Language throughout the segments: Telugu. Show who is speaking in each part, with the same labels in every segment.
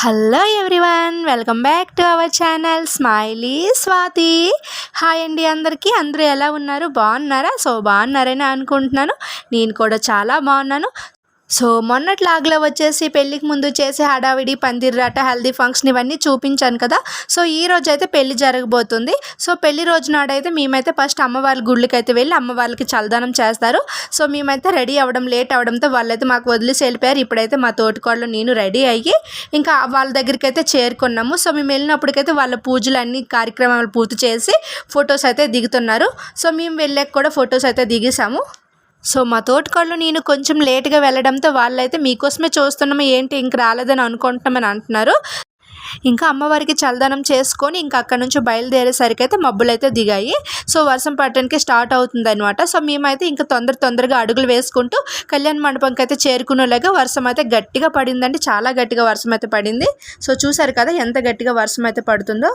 Speaker 1: Hello everyone welcome back to our channel Smiley Swathi hi అండి అందరికీ అందరూ ఎలా ఉన్నారు? బాగున్నారా? సో బాగున్నారని అనుకుంటున్నాను. నేను కూడా చాలా బాగున్నాను. సో మొన్నటి లాగ్లో వచ్చేసి పెళ్ళికి ముందు చేసే హడావిడి పందిర్రాట హెల్దీ ఫంక్షన్ ఇవన్నీ చూపించాను కదా. సో ఈ రోజు అయితే పెళ్ళి జరగబోతుంది. సో పెళ్ళి రోజు నాడైతే మేమైతే ఫస్ట్ అమ్మవారి గుళ్ళకి అయితే వెళ్ళి అమ్మవారికి చల్లదనం చేస్తారు. సో మేమైతే రెడీ అవ్వడం లేట్ అవ్వడంతో వాళ్ళైతే మాకు వదిలేసి వెళ్ళిపోయారు. ఇప్పుడైతే మా తోటికోడలు నేను రెడీ అయ్యి ఇంకా వాళ్ళ దగ్గరికి అయితే చేరుకున్నాము. సో మేము వెళ్ళినప్పటికైతే వాళ్ళ పూజలు అన్ని కార్యక్రమాలు పూర్తి చేసి ఫొటోస్ అయితే దిగుతున్నారు. సో మేము వెళ్ళాక కూడా ఫొటోస్ అయితే దిగేసాము సో మా తోటకాళ్ళు నేను కొంచెం లేట్గా వెళ్ళడంతో వాళ్ళైతే మీకోసమే చూస్తున్నాము ఏంటి ఇంక రాలేదని అనుకుంటున్నామని అంటున్నారు. ఇంకా అమ్మవారికి చల్లదనం చేసుకొని ఇంకా అక్కడ నుంచి బయలుదేరేసరికి అయితే మబ్బులు అయితే దిగాయి. సో వర్షం పట్టడానికి స్టార్ట్ అవుతుంది అనమాట సో మేమైతే ఇంకా తొందర తొందరగా అడుగులు వేసుకుంటూ కళ్యాణ మండపంకి అయితే చేరుకునేలాగా వర్షం అయితే గట్టిగా పడిందండి. చాలా గట్టిగా వర్షం అయితే పడింది. సో చూసారు కదా ఎంత గట్టిగా వర్షం అయితే పడుతుందో.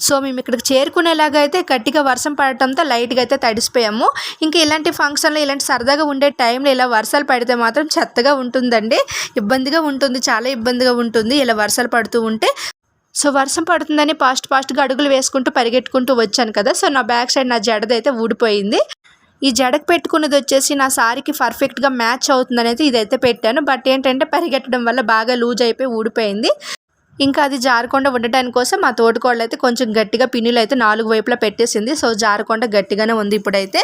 Speaker 1: సో మేము ఇక్కడికి చేరుకునేలాగా అయితే గట్టిగా వర్షం పడటంతో లైట్గా అయితే తడిసిపోయాము. ఇంకా ఇలాంటి ఫంక్షన్లో ఇలాంటి సరదాగా ఉండే టైంలో ఇలా వర్షాలు పడితే మాత్రం చెత్తగా ఉంటుందండి. ఇబ్బందిగా ఉంటుంది చాలా ఇబ్బందిగా ఉంటుంది ఇలా వర్షాలు పడుతూ ఉంటే. సో వర్షం పడుతుందని ఫాస్ట్ ఫాస్ట్గా అడుగులు వేసుకుంటూ పరిగెట్టుకుంటూ వచ్చాను కదా. సో నా బ్యాక్ సైడ్ నా జడదైతే ఊడిపోయింది. ఈ జడకు పెట్టుకున్నది వచ్చేసి నా సారీకి పర్ఫెక్ట్గా మ్యాచ్ అవుతుందని అయితే ఇదైతే పెట్టాను. బట్ ఏంటంటే పరిగెట్టడం వల్ల బాగా లూజ్ అయిపోయి ఊడిపోయింది. ఇంకా అది జారకుండా ఉండటానికి కోసం మా తోటకోళ్ళు అయితే కొంచెం గట్టిగా పిన్నులు అయితే నాలుగు వైపులా పెట్టేసింది. సో జారకుండా గట్టిగానే ఉంది ఇప్పుడైతే.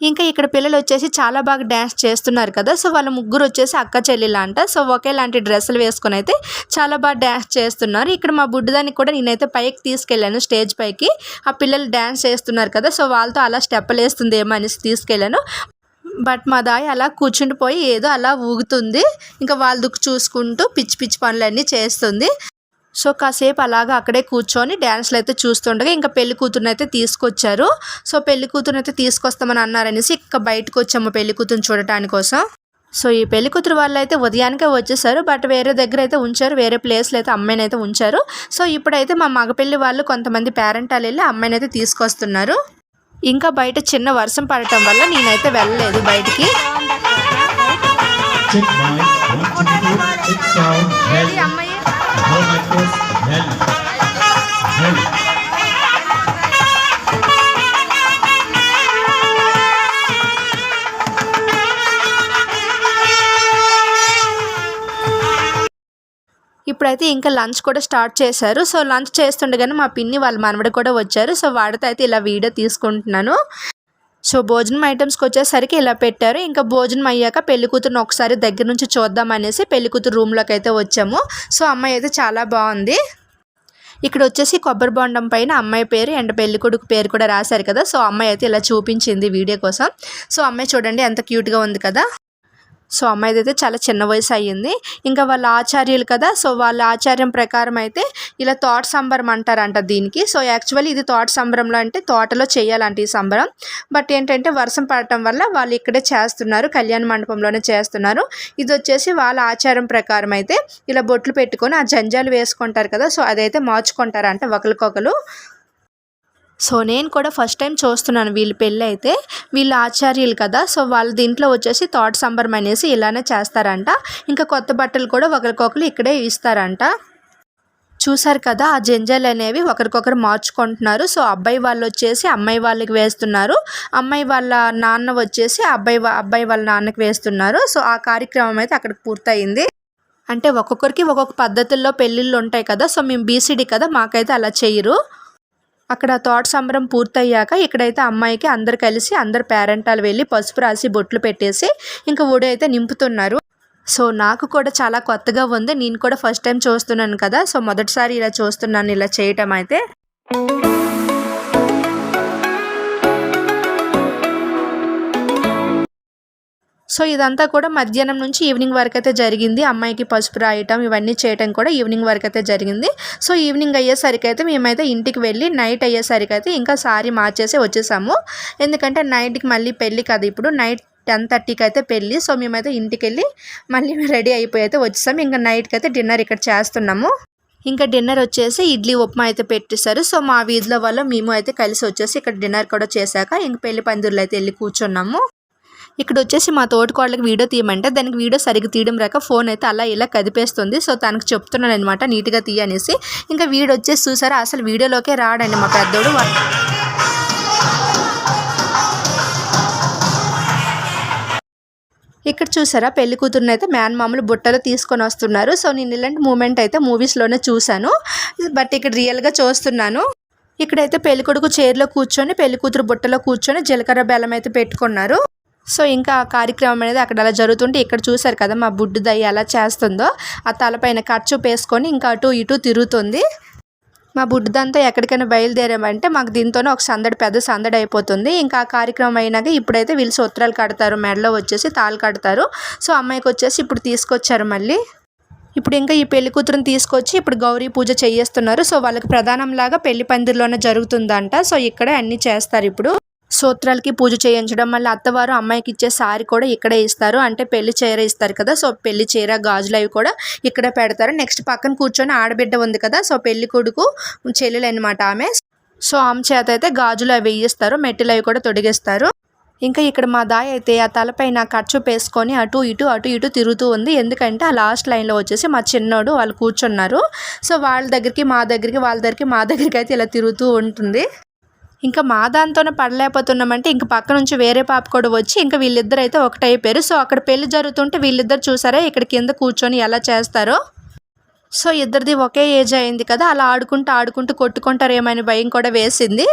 Speaker 1: ఇంకా ఇక్కడ పిల్లలు వచ్చేసి చాలా బాగా డ్యాన్స్ చేస్తున్నారు కదా. సో వాళ్ళ ముగ్గురు వచ్చేసి అక్క చెల్లెలు అంట సో ఒకేలాంటి డ్రెస్సులు వేసుకొని అయితే చాలా బాగా డ్యాన్స్ చేస్తున్నారు. ఇక్కడ మా బుడ్డదానికి కూడా నేనైతే పైకి తీసుకెళ్ళాను స్టేజ్ పైకి. ఆ పిల్లలు డ్యాన్స్ చేస్తున్నారు కదా. సో వాళ్ళతో అలా స్టెప్పులు వేస్తుంది అనేసి తీసుకెళ్ళాను. బట్ మా దాయి అలా కూర్చుండిపోయి ఏదో అలా ఊగుతుంది. ఇంకా వాళ్ళ దుక్కు చూసుకుంటూ పిచ్చి పిచ్చి పనులన్నీ చేస్తుంది. సో కాసేపు అలాగా అక్కడే కూర్చొని డ్యాన్స్లు అయితే చూస్తుండగా ఇంకా పెళ్ళి కూతురుని అయితే తీసుకొచ్చారు. సో పెళ్ళి కూతురుని అయితే తీసుకొస్తామని అన్నారనేసి ఇంకా బయటకు వచ్చాము పెళ్ళి కూతురుని చూడటానికి కోసం సో ఈ పెళ్ళి కూతురు వాళ్ళు అయితే ఉదయానికే వచ్చేసారు. బట్ వేరే దగ్గర అయితే ఉంచారు. వేరే ప్లేస్లో అయితే అమ్మాయిని అయితే ఉంచారు. సో ఇప్పుడైతే మా మగపెళ్ళి వాళ్ళు కొంతమంది పేరెంట్ వాళ్ళు వెళ్ళి అమ్మాయిని అయితే తీసుకొస్తున్నారు. ఇంకా బయట చిన్న వర్షం పడటం వల్ల నేనైతే వెళ్ళలేదు బయటికి.
Speaker 2: Check
Speaker 1: ఇప్పుడైతే ఇంకా లంచ్ కూడా స్టార్ట్ చేశారు. సో లంచ్ చేస్తుండగానే మా పిన్ని వాళ్ళ మనవడు కూడా వచ్చారు. సో వాడితో అయితే ఇలా వీడియో తీసుకుంటున్నాను. సో భోజనం ఐటమ్స్కి వచ్చేసరికి ఇలా పెట్టారు. ఇంకా భోజనం అయ్యాక పెళ్ళి కూతురుని ఒకసారి దగ్గర నుంచి చూద్దాం అనేసి పెళ్ళి కూతురు రూమ్లోకి అయితే వచ్చాము. సో అమ్మాయి అయితే చాలా బాగుంది. ఇక్కడ వచ్చేసి కొబ్బరి బొండం పైన అమ్మాయి పేరు అండ్ పెళ్ళి కొడుకు పేరు కూడా రాశారు కదా. సో అమ్మాయి అయితే ఇలా చూపించింది వీడియో కోసం. సో అమ్మాయి చూడండి ఎంత క్యూట్గా ఉంది కదా. సో అమ్మాయిది అయితే చాలా చిన్న వయసు అయ్యింది ఇంకా వాళ్ళ ఆచార్యులు కదా సో వాళ్ళ ఆచార్యం ప్రకారం అయితే ఇలా తోట సంబరం అంటారంట దీనికి. సో యాక్చువల్లీ ఇది తోట సంబరంలో అంటే తోటలో చేయాలంట ఈ సంబరం. బట్ ఏంటంటే వర్షం పడటం వల్ల వాళ్ళు ఇక్కడే చేస్తున్నారు కళ్యాణ మండపంలోనే చేస్తున్నారు. ఇది వచ్చేసి వాళ్ళ ఆచారం ప్రకారం అయితే ఇలా బొట్లు పెట్టుకొని ఆ జంజాలు వేసుకుంటారు కదా సో అదైతే మార్చుకుంటారంట ఒకరికొకరు సో నేను కూడా ఫస్ట్ టైం చూస్తున్నాను వీళ్ళ పెళ్ళి అయితే వీళ్ళు ఆచార్యులు కదా సో వాళ్ళ దీంట్లో వచ్చేసి థాట్ సంబరం అనేసి ఇలానే చేస్తారంట. ఇంకా కొత్త బట్టలు కూడా ఒకరికొకరు ఇక్కడే ఇస్తారంట. చూసారు కదా ఆ జంజాలు అనేవి ఒకరికొకరు మార్చుకుంటున్నారు. సో అబ్బాయి వాళ్ళు వచ్చేసి అమ్మాయి వాళ్ళకి వేస్తున్నారు. అమ్మాయి వాళ్ళ నాన్న వచ్చేసి అబ్బాయి అబ్బాయి వాళ్ళ నాన్నకి వేస్తున్నారు. సో ఆ కార్యక్రమం అయితే అక్కడికి పూర్తయింది. అంటే ఒక్కొక్కరికి ఒక్కొక్క పద్ధతుల్లో పెళ్ళిళ్ళు ఉంటాయి కదా సో మేము బీసీడీ కదా మాకైతే అలా చేయరు. అక్కడ తోట సంబరం పూర్తయ్యాక ఇక్కడైతే అమ్మాయికి అందరు కలిసి అందరు పేరెంటాలు వెళ్ళి పసుపు రాసి బొట్లు పెట్టేసి ఇంకా ఒడి అయితే నింపుతున్నారు. సో నాకు కూడా చాలా కొత్తగా ఉంది. నేను కూడా ఫస్ట్ టైం చూస్తున్నాను కదా. సో మొదటిసారి ఇలా చూస్తున్నాను ఇలా చేయటం అయితే. సో ఇదంతా కూడా మధ్యాహ్నం నుంచి ఈవినింగ్ వరకు అయితే జరిగింది. అమ్మాయికి పసుపు రాయటం ఇవన్నీ చేయటం కూడా ఈవినింగ్ వరకు అయితే జరిగింది. సో ఈవినింగ్ అయ్యేసరికి అయితే మేమైతే ఇంటికి వెళ్ళి నైట్ అయ్యేసరికి అయితే ఇంకా సారీ మార్చేసి వచ్చేసాము. ఎందుకంటే నైట్కి మళ్ళీ పెళ్ళి కదా ఇప్పుడు. నైట్ టెన్ థర్టీకి అయితే పెళ్ళి. సో మేమైతే ఇంటికి వెళ్ళి మళ్ళీ రెడీ అయిపోయి అయితే వచ్చేసాము. ఇంకా నైట్కి అయితే డిన్నర్ ఇక్కడ చేస్తున్నాము. ఇంకా డిన్నర్ వచ్చేసి ఇడ్లీ ఉప్మా అయితే పెట్టేశారు. సో మా వీధిలో వాళ్ళు మేము అయితే కలిసి వచ్చేసి ఇక్కడ డిన్నర్ కూడా చేశాక ఇంక పెళ్ళి పందిర్లు అయితే వెళ్ళి కూర్చున్నాము. ఇక్కడ వచ్చేసి మా తోటికోళ్ళకి వీడియో తీయమంటే దానికి వీడియో సరిగ్గా తీయడం రాక ఫోన్ అయితే అలా ఇలా కదిపేస్తుంది. సో తనకు చెప్తున్నాను అనమాట నీట్గా తీయనేసి. ఇంకా వీడు వచ్చేసి చూసారా? అసలు వీడియోలోకే రాడండి మా పెద్దోడు. ఇక్కడ చూసారా? పెళ్ళి కూతురుని అయితే మ్యాన్ మామూలు బుట్టలో తీసుకొని వస్తున్నారు. సో నేను ఇలాంటి మూమెంట్ అయితే మూవీస్లోనే చూశాను. బట్ ఇక్కడ రియల్గా చూస్తున్నాను. ఇక్కడైతే పెళ్ళి కొడుకు చైర్లో కూర్చొని పెళ్ళి కూతురు బుట్టలో కూర్చొని జీలకర్ర బెల్లం అయితే పెట్టుకున్నారు. సో ఇంకా ఆ కార్యక్రమం అనేది అక్కడ అలా జరుగుతుంటే ఇక్కడ చూసారు కదా మా బుడ్డు దయ్య ఎలా చేస్తుందో. ఆ తలపైన ఖర్చు పేసుకొని ఇంకా అటు ఇటు తిరుగుతుంది. మా బుడ్డదంతా ఎక్కడికైనా బయలుదేరామంటే మాకు దీంతోనే ఒక సందడి పెద్ద సందడి అయిపోతుంది. ఇంకా ఆ కార్యక్రమం అయినాక ఇప్పుడైతే వీళ్ళు సూత్రాలు కడతారు మెడలో వచ్చేసి తాళ్ళు కడతారు. సో అమ్మాయికి వచ్చేసి ఇప్పుడు తీసుకొచ్చారు మళ్ళీ. ఇప్పుడు ఇంకా ఈ పెళ్ళి కూతురుని తీసుకొచ్చి ఇప్పుడు గౌరీ పూజ చేయేస్తున్నారు. సో వాళ్ళకి ప్రధానంలాగా పెళ్ళి పందిరిలోనే జరుగుతుందంట. సో ఇక్కడే అన్నీ చేస్తారు ఇప్పుడు. సూత్రాలకి పూజ చేయించడం మళ్ళీ అత్తవారు అమ్మాయికి ఇచ్చే సారీ కూడా ఇక్కడే ఇస్తారు. అంటే పెళ్ళి చీర ఇస్తారు కదా సో పెళ్ళి చీర గాజులు అవి కూడా ఇక్కడ పెడతారు. నెక్స్ట్ పక్కన కూర్చొని ఆడబిడ్డ ఉంది కదా సో పెళ్ళి కొడుకు చెల్లెలు అనమాట ఆమె. సో ఆమె చేత అయితే గాజులు అవి వేయిస్తారు మెట్టెలు అవి కూడా తొడిగిస్తారు. ఇంకా ఇక్కడ మా దాయ అయితే ఆ తలపైన ఖర్చు వేసుకొని అటు ఇటు అటు ఇటు తిరుగుతూ ఉంది. ఎందుకంటే ఆ లాస్ట్ లైన్లో వచ్చేసి మా చిన్నోడు వాళ్ళు కూర్చున్నారు. సో వాళ్ళ దగ్గరికి మా దగ్గరికి వాళ్ళ దగ్గరికి మా దగ్గరికి అయితే ఇలా తిరుగుతూ ఉంటుంది. ఇంకా మా దాంతోనే పడలేకపోతున్నామంటే ఇంక పక్క నుంచి వేరే పాప కూడా వచ్చి ఇంకా వీళ్ళిద్దరు అయితే ఒకటైపోయారు సో అక్కడ పెళ్ళి జరుగుతుంటే వీళ్ళిద్దరు చూసారా ఇక్కడ కింద కూర్చొని ఎలా చేస్తారో? సో ఇద్దరిది ఒకే ఏజ్ అయింది కదా అలా ఆడుకుంటూ ఆడుకుంటూ కొట్టుకుంటారేమని భయం కూడా వేసింది.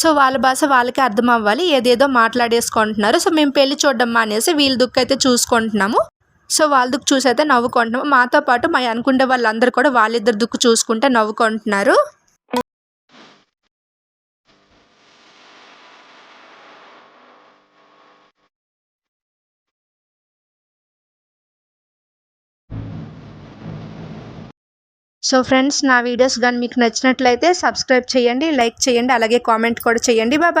Speaker 1: సో వాళ్ళ భాష వాళ్ళకి అర్థం అవ్వాలి ఏదేదో మాట్లాడేసుకుంటున్నారు. సో మేము పెళ్ళి చూడడం మానేసి వీళ్ళ దుక్కు అయితే చూసుకుంటున్నాము. సో వాళ్ళ దుక్కు చూసి అయితే నవ్వుకుంటున్నాము. మాతో పాటు మా అనుకునే వాళ్ళందరూ కూడా వాళ్ళిద్దరు దుక్కు చూసుకుంటే నవ్వుకుంటున్నారు. సో ఫ్రెండ్స్ నా వీడియోస్ కానీ మీకు నచ్చినట్లయితే సబ్స్క్రైబ్ చేయండి లైక్ చేయండి అలాగే కామెంట్ కూడా చేయండి. బాయ్.